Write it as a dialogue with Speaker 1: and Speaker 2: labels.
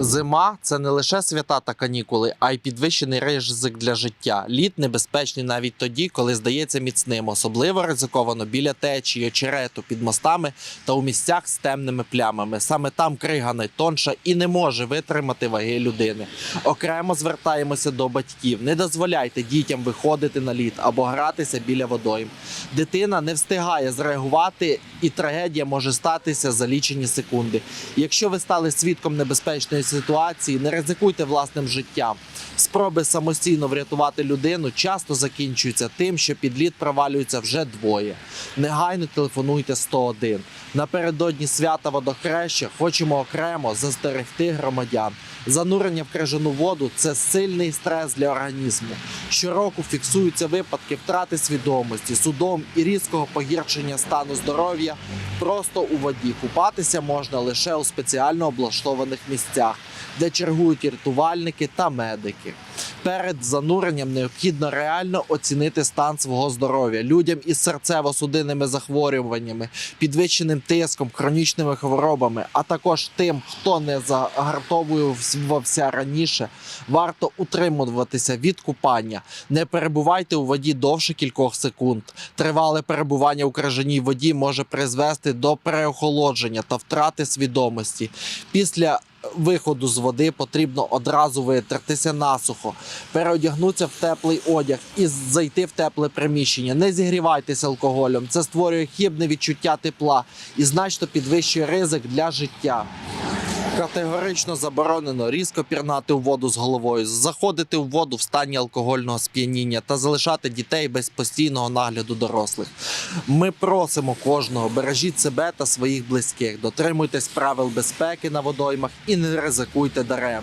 Speaker 1: Зима це не лише свята та канікули, а й підвищений ризик для життя. Лід небезпечний навіть тоді, коли здається міцним. Особливо ризиковано біля течії, очерету, під мостами та у місцях з темними плямами. Саме там крига найтонша і не може витримати ваги людини. Окремо звертаємося до батьків: не дозволяйте дітям виходити на лід або гратися біля водойм. Дитина не встигає зреагувати, і трагедія може статися за лічені секунди. Якщо ви стали свідком небезпечної ситуації, не ризикуйте власним життям. Спроби самостійно врятувати людину часто закінчуються тим, що під лід провалюються вже двоє. Негайно телефонуйте 101. Напередодні свята водохреща хочемо окремо застерегти громадян. Занурення в крижану воду це сильний стрес для організму. Щороку фіксуються випадки втрати свідомості, судом і різкого погіршення стану здоров'я просто у воді. Купатися можна лише у спеціально облаштованих місцях, де чергують рятувальники та медики. Перед зануренням необхідно реально оцінити стан свого здоров'я людям із серцево-судинними захворюваннями, підвищеним тиском, хронічними хворобами, а також тим, хто не загартовувався раніше, варто утримуватися від купання. Не перебувайте у воді довше кількох секунд. Тривале перебування у крижаній воді може призвести до переохолодження та втрати свідомості. Після виходу з води потрібно одразу витертися насухо, переодягнутися в теплий одяг і зайти в тепле приміщення. Не зігрівайтеся алкоголем. Це створює хібне відчуття тепла і значно підвищує ризик для життя. Категорично заборонено різко пірнати у воду з головою, заходити у воду в стані алкогольного сп'яніння та залишати дітей без постійного нагляду дорослих. Ми просимо кожного бережіть себе та своїх близьких, дотримуйтесь правил безпеки на водоймах і не ризикуйте даремно.